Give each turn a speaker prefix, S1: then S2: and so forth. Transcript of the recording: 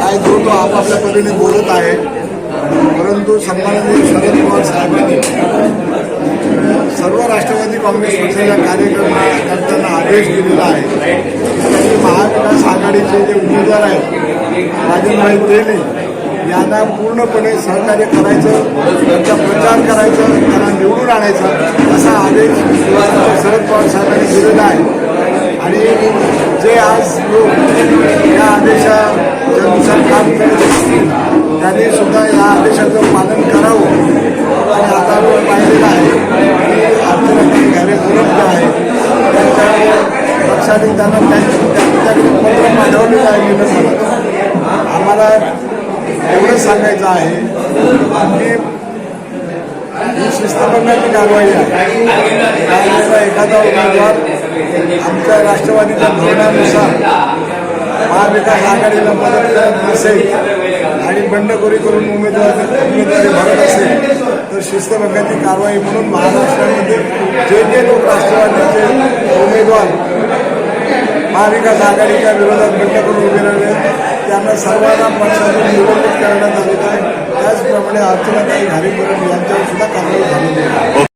S1: काय जो तो आपापल्या पद्धतीने बोलत आहे. परंतु सन्माननीय शरद पवार साहेबांनी सर्व राष्ट्रवादी काँग्रेस पक्षाच्या कार्यकर्त्यांना आदेश दिलेला आहे. की महाविकास आघाडीचे जे उमेदवार आहेत राजेंद्रभाई तेली यांना पूर्णपणे सहकार्य करायचं त्यांचा प्रचार करायचं त्यांना निवडून आणायचं असा आदेश शरद पवार साहेबांनी दिलेला आहे. त्यांना त्यांच्या- आम्हाला एवढंच सांगायचं आहे की ही कारवाई आहे. एखादा उमेदवार आमच्या राष्ट्रवादीच्या धोरणानुसार महाविकास आघाडीला मदत करत नसेल आणि बंडखोरी करून उमेदवार उमेदवारी भरत असेल तर शिस्तभंगाची कारवाई म्हणून महाराष्ट्रामध्ये जे जे लोक राष्ट्रवादी महाविकास आघाडीच्या विरोधात बंड करून उभे राहिले. त्यांना सर्वांना पक्षातून निवडणूक करण्यात आलेलं आहे त्याचप्रमाणे अर्चनाताई घारेकर यांच्यावर सुद्धा कारवाई झालेली आहे.